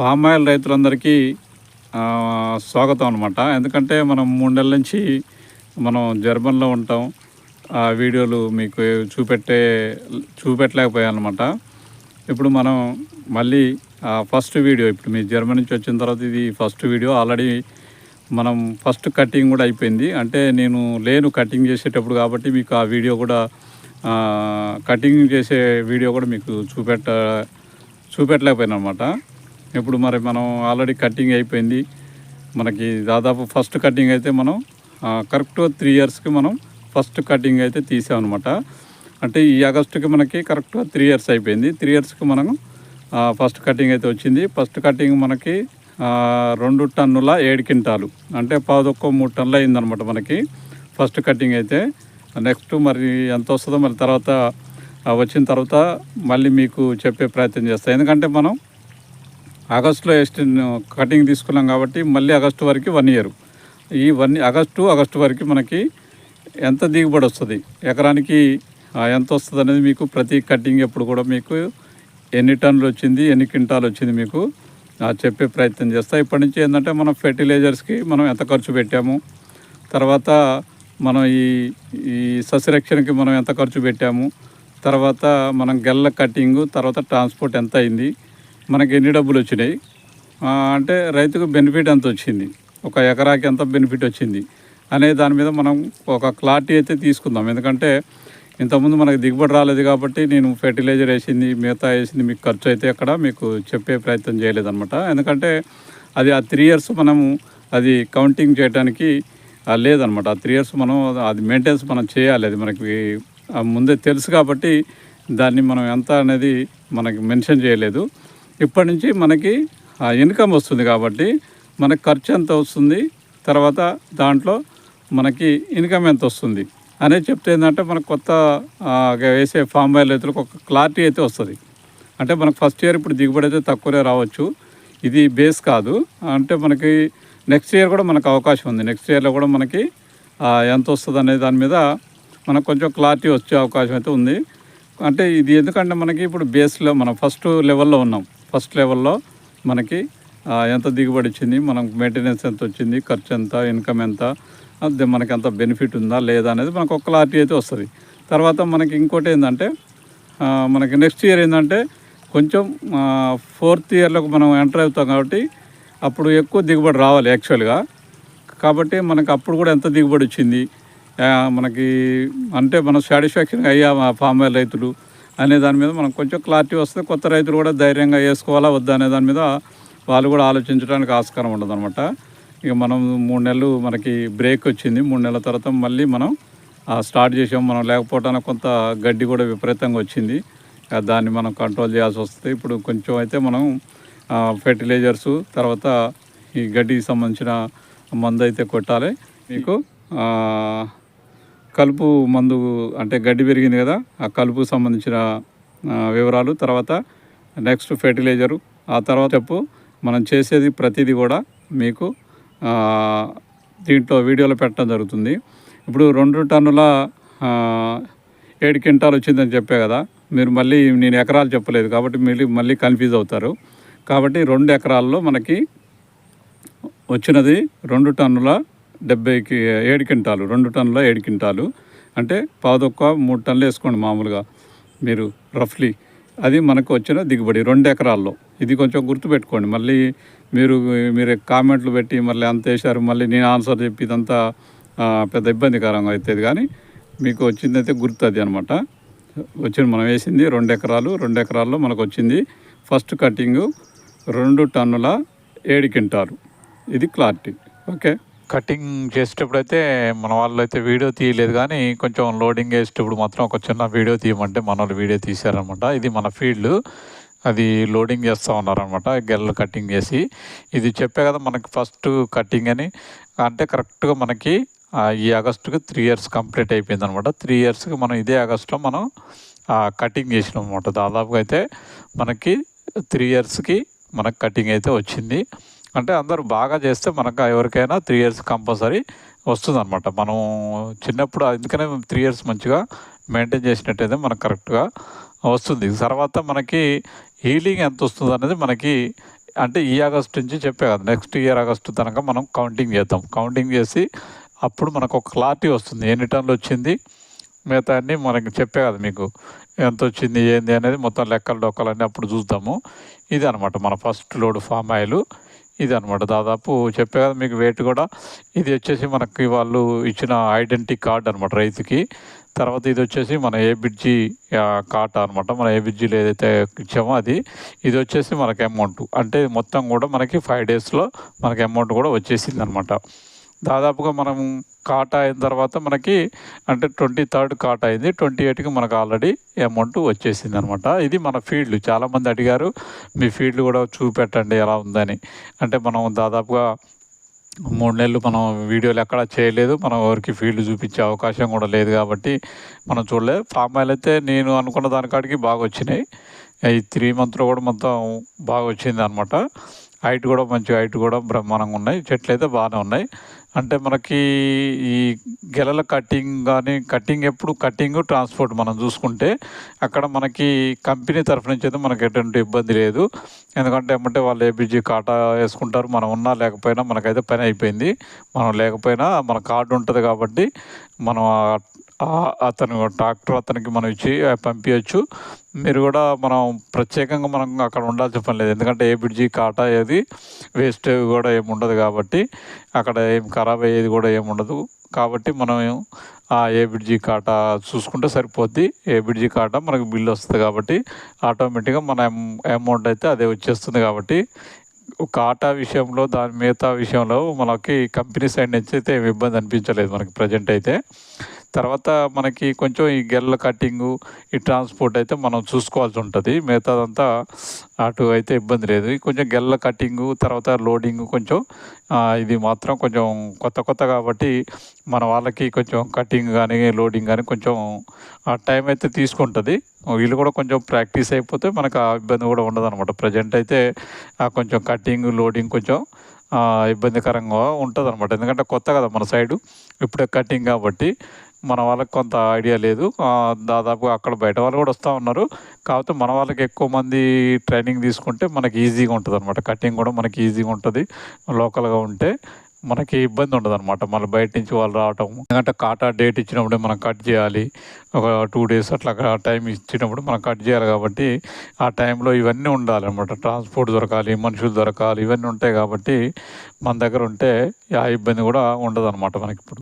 Palm oil రైతులందరికీ స్వాగతం అనమాట ఎందుకంటే మనం మూడు నెలల నుంచి మనం జర్మన్లో ఉంటాం. ఆ వీడియోలు మీకు చూపెట్టే చూపెట్టలేకపోయానమాట ఇప్పుడు మనం మళ్ళీ ఆ ఫస్ట్ వీడియో ఇప్పుడు మీ జర్మనీ నుంచి వచ్చిన తర్వాత ఇది ఫస్ట్ వీడియో. ఆల్రెడీ మనం ఫస్ట్ కటింగ్ కూడా అయిపోయింది. అంటే నేను లేను కటింగ్ చేసేటప్పుడు కాబట్టి మీకు ఆ వీడియో కూడా కటింగ్ చేసే వీడియో కూడా మీకు చూపెట్ట చూపెట్టలేకపోయాను అనమాట ఇప్పుడు మరి మనం ఆల్రెడీ కటింగ్ అయిపోయింది. మనకి దాదాపు ఫస్ట్ కటింగ్ అయితే మనం కరెక్ట్ త్రీ ఇయర్స్కి మనం ఫస్ట్ కటింగ్ అయితే తీసామన్నమాట. అంటే ఈ ఆగస్టుకి మనకి కరెక్ట్గా త్రీ ఇయర్స్ అయిపోయింది. త్రీ ఇయర్స్కి మనం ఫస్ట్ కటింగ్ అయితే వచ్చింది. ఫస్ట్ కటింగ్ మనకి రెండు టన్నుల ఏడు క్వింటాలు. అంటే పాదొక్క మూడు టన్నులు అయిందనమాట మనకి ఫస్ట్ కటింగ్ అయితే. నెక్స్ట్ మరి ఎంత వస్తుందో మరి తర్వాత వచ్చిన తర్వాత మళ్ళీ మీకు చెప్పే ప్రయత్నం చేస్తాను ఎందుకంటే మనం ఆగస్టులో ఎస్ట్ కటింగ్ తీసుకున్నాం కాబట్టి మళ్ళీ ఆగస్టు వరకు వన్ ఇయర్. ఈ వన్ ఆగస్టు ఆగస్టు వరకు మనకి ఎంత దిగుబడి వస్తుంది? ఎకరానికి ఎంత వస్తుంది అనేది మీకు ప్రతి కటింగ్ ఎప్పుడు కూడా మీకు ఎన్ని టన్నులు వచ్చింది ఎన్ని క్వింటాలు వచ్చింది మీకు చెప్పే ప్రయత్నం చేస్తా. ఇప్పటి నుంచి ఏంటంటే మనం ఫెర్టిలైజర్స్కి మనం ఎంత ఖర్చు పెట్టాము? తర్వాత మనం ఈ ఈ సస్యరక్షణకి మనం ఎంత ఖర్చు పెట్టాము? తర్వాత మనం గెల్ల కటింగు తర్వాత ట్రాన్స్పోర్ట్ ఎంత అయింది? మనకి ఎన్ని డబ్బులు వచ్చినాయి? అంటే రైతుకు బెనిఫిట్ ఎంత వచ్చింది? ఒక ఎకరాకి ఎంత బెనిఫిట్ వచ్చింది? అనే దాని మీద మనం ఒక క్లారిటీ అయితే తీసుకుందాం. ఎందుకంటే ఇంతకుముందు మనకు దిగుబడి రాలేదు కాబట్టి నేను ఫెర్టిలైజర్ వేసింది మిగతా వేసింది మీకు ఖర్చు అయితే అక్కడ మీకు చెప్పే ప్రయత్నం చేయలేదన్నమాట. ఎందుకంటే అది ఆ త్రీ ఇయర్స్ మనము అది కౌంటింగ్ చేయడానికి లేదనమాట ఆ త్రీ ఇయర్స్ మనం అది మెయింటెనెన్స్ మనం చేయాలి. అది మనకి ముందే తెలుసు కాబట్టి దాన్ని మనం ఎంత అనేది మనకి మెన్షన్ చేయలేదు. ఇప్పటి నుంచి మనకి ఇన్కమ్ వస్తుంది కాబట్టి మనకు ఖర్చు ఎంత వస్తుంది తర్వాత దాంట్లో మనకి ఇన్కమ్ ఎంత వస్తుంది అనేది చెప్తే ఏంటంటే మనకు కొత్త వేసే ఫామ్ ఆయిల్ రైతులకు ఒక క్లారిటీ అయితే వస్తుంది. అంటే మనకు ఫస్ట్ ఇయర్ ఇప్పుడు దిగుబడి అయితే తక్కువనే రావచ్చు. ఇది బేస్ కాదు. అంటే మనకి నెక్స్ట్ ఇయర్ కూడా మనకు అవకాశం ఉంది. నెక్స్ట్ ఇయర్లో కూడా మనకి ఎంత వస్తుంది అనే దాని మీద మనకు కొంచెం క్లారిటీ వచ్చే అవకాశం అయితే ఉంది. అంటే ఇది ఎందుకంటే మనకి ఇప్పుడు బేస్లో మనం ఫస్ట్ లెవెల్లో ఉన్నాం. ఫస్ట్ లెవెల్లో మనకి ఎంత దిగుబడి వచ్చింది మనం మెయింటెనెన్స్ ఎంత వచ్చింది ఖర్చు ఎంత ఇన్కమ్ ఎంత మనకి ఎంత బెనిఫిట్ ఉందా లేదా అనేది మనకు ఒక క్లారిటీ అయితే వస్తుంది. తర్వాత మనకి ఇంకోటి ఏంటంటే మనకి నెక్స్ట్ ఇయర్ ఏంటంటే కొంచెం ఫోర్త్ ఇయర్లోకి మనం ఎంటర్ అవుతాం కాబట్టి అప్పుడు ఎక్కువ దిగుబడి రావాలి యాక్చువల్గా కాబట్టి మనకు అప్పుడు కూడా ఎంత దిగుబడి వచ్చింది మనకి అంటే మనం సాటిస్ఫాక్షన్ అయ్యా ఫామ్ రైతులు? అనే దాని మీద మనం కొంచెం క్లారిటీ వస్తే కొత్త రైతులు కూడా ధైర్యంగా వేసుకోవాలా వద్దా అనే దాని మీద వాళ్ళు కూడా ఆలోచించడానికి ఆస్కారం ఉండదు అనమాట ఇక మనం మూడు నెలలు మనకి బ్రేక్ వచ్చింది. మూడు నెలల తర్వాత మళ్ళీ మనం స్టార్ట్ చేసాం మనం లేకపోవటానికి కొంత గడ్డి కూడా విపరీతంగా వచ్చింది. దాన్ని మనం కంట్రోల్ చేయాల్సి వస్తుంది. ఇప్పుడు కొంచెం అయితే మనం ఫెర్టిలైజర్స్ తర్వాత ఈ గడ్డికి సంబంధించిన మందు అయితే కొట్టాలి. మీకు కలుపు మందు అంటే గడ్డి పెరిగింది కదా ఆ కలుపు సంబంధించిన వివరాలు తర్వాత నెక్స్ట్ ఫెర్టిలైజరు ఆ తర్వాత చెప్పు మనం చేసేది ప్రతిదీ కూడా మీకు దీంట్లో వీడియోలో పెట్టడం జరుగుతుంది. ఇప్పుడు రెండు టన్నుల ఏడు క్వింటాలు వచ్చిందని చెప్పే కదా మీరు మళ్ళీ నేను ఎకరాలు చెప్పలేదు కాబట్టి మళ్ళీ మళ్ళీ కన్ఫ్యూజ్ అవుతారు. కాబట్టి రెండు ఎకరాల్లో మనకి వచ్చినది రెండు టన్నుల డెబ్బైకి ఏడు క్వింటాలు రెండు టన్నుల ఏడు క్వింటాలు. అంటే పాదొక్క మూడు టన్నులు వేసుకోండి మామూలుగా మీరు రఫ్లీ. అది మనకు వచ్చిన దిగుబడి రెండు ఎకరాల్లో. ఇది కొంచెం గుర్తుపెట్టుకోండి మళ్ళీ మీరు మీరు కామెంట్లు పెట్టి మళ్ళీ అంత వేశారు మళ్ళీ నేను ఆన్సర్ చెప్పి ఇదంతా పెద్ద ఇబ్బందికరంగా అవుతుంది కానీ మీకు వచ్చిందైతే గుర్తు అది అనమాట వచ్చింది మనం వేసింది రెండు ఎకరాలు రెండు ఎకరాల్లో మనకు వచ్చింది ఫస్ట్ కటింగు రెండు టన్నుల ఏడు క్వింటాలు. ఇది క్లారిటీ. ఓకే? కటింగ్ చేసేటప్పుడు అయితే మన వాళ్ళు అయితే వీడియో తీయలేదు కానీ కొంచెం లోడింగ్ వేసేటప్పుడు మాత్రం ఒక చిన్న వీడియో తీయమంటే మన వాళ్ళు వీడియో తీశారనమాట. ఇది మన ఫీల్డ్. అది లోడింగ్ చేస్తూ ఉన్నారనమాట గెల్లలు కటింగ్ చేసి. ఇది చెప్పే కదా మనకి ఫస్ట్ కటింగ్ అని. అంటే కరెక్ట్గా మనకి ఈ ఆగస్టుకి త్రీ ఇయర్స్ కంప్లీట్ అయిపోయింది అనమాట త్రీ ఇయర్స్కి మనం ఇదే ఆగస్టులో మనం కటింగ్ చేసినాం అనమాట దాదాపుగా అయితే మనకి త్రీ ఇయర్స్కి మనకు కటింగ్ అయితే వచ్చింది. అంటే అందరూ బాగా చేస్తే మనకు ఎవరికైనా త్రీ ఇయర్స్ కంపల్సరీ వస్తుంది అనమాట మనం చిన్నప్పుడు అందుకనే త్రీ ఇయర్స్ మంచిగా మెయింటైన్ చేసినట్టయితే మనకు కరెక్ట్గా వస్తుంది. తర్వాత మనకి హీలింగ్ ఎంత వస్తుంది అనేది మనకి అంటే ఈ ఆగస్ట్ నుంచి చెప్పే కదా. నెక్స్ట్ ఇయర్ ఆగస్ట్ తనక మనం కౌంటింగ్ చేద్దాం. కౌంటింగ్ చేసి అప్పుడు మనకు ఒక క్లారిటీ వస్తుంది. ఎన్ని టన్నులు వచ్చింది? మిగతా అన్ని మనకి చెప్పే కదా మీకు. ఎంత వచ్చింది? ఏంది? అనేది మొత్తం లెక్కలు డొక్కలు అన్నీ అప్పుడు చూద్దాము. ఇది అనమాట మన ఫస్ట్ లోడ్ ఫామ్ ఆయిల్. ఇది అనమాట దాదాపు చెప్పే కదా మీకు వెయిట్ కూడా. ఇది వచ్చేసి మనకి వాళ్ళు ఇచ్చిన ఐడెంటిటీ కార్డ్ అనమాట రైతుకి. తర్వాత ఇది వచ్చేసి మన ఏబిడ్జి కాట అనమాట మన ఏబిడ్జీలు ఏదైతే ఇచ్చామో అది. ఇది వచ్చేసి మనకి అమౌంట్. అంటే మొత్తం కూడా మనకి ఫైవ్ డేస్లో మనకి అమౌంట్ కూడా వచ్చేసింది అనమాట దాదాపుగా మనం కాటా అయిన తర్వాత మనకి అంటే ట్వంటీ థర్డ్ కాటా అయింది. ట్వంటీ ఎయిట్కి మనకు ఆల్రెడీ అమౌంట్ వచ్చేసింది అనమాట ఇది మన ఫీల్డ్. చాలామంది అడిగారు మీ ఫీల్డ్ కూడా చూపెట్టండి ఎలా ఉందని. అంటే మనం దాదాపుగా మూడు నెలలు మనం వీడియోలు ఎక్కడ చేయలేదు. మనం ఎవరికి ఫీల్డ్ చూపించే అవకాశం కూడా లేదు కాబట్టి మనం చూడలేదు ఫామ్ ఆయిల్ అయితే నేను అనుకున్న దానికాడికి బాగా వచ్చినాయి. ఈ త్రీ మంత్లో కూడా మొత్తం బాగా వచ్చింది అనమాట హైట్ కూడా మంచి హైట్ కూడా బ్రహ్మాండంగా ఉన్నాయి. చెట్లు అయితే బాగానే ఉన్నాయి. అంటే మనకి ఈ గెలల కటింగ్ కానీ కటింగ్ ఎప్పుడు కటింగ్ ట్రాన్స్పోర్ట్ మనం చూసుకుంటే అక్కడ మనకి కంపెనీ తరఫు నుంచి అయితే మనకి ఎటువంటి ఇబ్బంది లేదు. ఎందుకంటే ఏమంటే వాళ్ళు ఏపీజీ కాటా వేసుకుంటారు. మనం ఉన్నా లేకపోయినా మనకైతే పని అయిపోయింది. మనం లేకపోయినా మన కార్డు ఉంటుంది కాబట్టి మనం అతను ట్రాక్టర్ అతనికి మనం ఇచ్చి పంపించచ్చు మీరు కూడా మనం ప్రత్యేకంగా మనం అక్కడ ఉండాల్సిన పని లేదు. ఎందుకంటే ఏ బ్రిడ్జి కాటా ఏది వేస్ట్ కూడా ఏమి ఉండదు కాబట్టి అక్కడ ఏం ఖరాబ్ అయ్యేది కూడా ఏమి ఉండదు. కాబట్టి మనం ఆ ఏ బ్రిడ్జి కాటా చూసుకుంటే సరిపోద్ది. ఏ బ్రిడ్జి కాటా మనకు బిల్ వస్తుంది కాబట్టి ఆటోమేటిక్గా మన అమౌంట్ అయితే అదే వచ్చేస్తుంది కాబట్టి కాటా విషయంలో దాని మిగతా విషయంలో మనకి కంపెనీ సైడ్ నుంచి అయితే ఏమి ఇబ్బంది అనిపించలేదు మనకి ప్రజెంట్ అయితే. తర్వాత మనకి కొంచెం ఈ గెల్ల కట్టింగు ఈ ట్రాన్స్పోర్ట్ అయితే మనం చూసుకోవాల్సి ఉంటుంది. మిగతాదంతా అటు అయితే ఇబ్బంది లేదు. కొంచెం గెల్ల కట్టింగు తర్వాత లోడింగ్ కొంచెం ఇది మాత్రం కొంచెం కొత్త కొత్త కాబట్టి మన వాళ్ళకి కొంచెం కటింగ్ కానీ లోడింగ్ కానీ కొంచెం ఆ టైం అయితే తీసుకుంటుంది. వీళ్ళు కూడా కొంచెం ప్రాక్టీస్ అయిపోతే మనకు ఆ ఇబ్బంది కూడా ఉండదు అనమాట ప్రజెంట్ అయితే ఆ కొంచెం కటింగ్ లోడింగ్ కొంచెం ఇబ్బందికరంగా ఉంటుంది అనమాట ఎందుకంటే కొత్త కదా మన సైడు. ఇప్పుడే కటింగ్ కాబట్టి మన వాళ్ళకి కొంత ఐడియా లేదు. దాదాపుగా అక్కడ బయట వాళ్ళు కూడా వస్తూ ఉన్నారు. కాకపోతే మన వాళ్ళకి ఎక్కువ మంది ట్రైనింగ్ తీసుకుంటే మనకి ఈజీగా ఉంటుంది అనమాట కటింగ్ కూడా మనకి ఈజీగా ఉంటుంది. లోకల్గా ఉంటే మనకి ఇబ్బంది ఉండదు అనమాట మళ్ళీ బయట నుంచి వాళ్ళు రావటం. ఎందుకంటే కాటా డేట్ ఇచ్చినప్పుడే మనం కట్ చేయాలి. ఒక టూ డేస్ అట్లా టైం ఇచ్చినప్పుడు మనం కట్ చేయాలి కాబట్టి ఆ టైంలో ఇవన్నీ ఉండాలి అనమాట ట్రాన్స్పోర్ట్ దొరకాలి మనుషులు దొరకాలి ఇవన్నీ ఉంటాయి కాబట్టి మన దగ్గర ఉంటే ఆ ఇబ్బంది కూడా ఉండదు అనమాట మనకి ఇప్పుడు.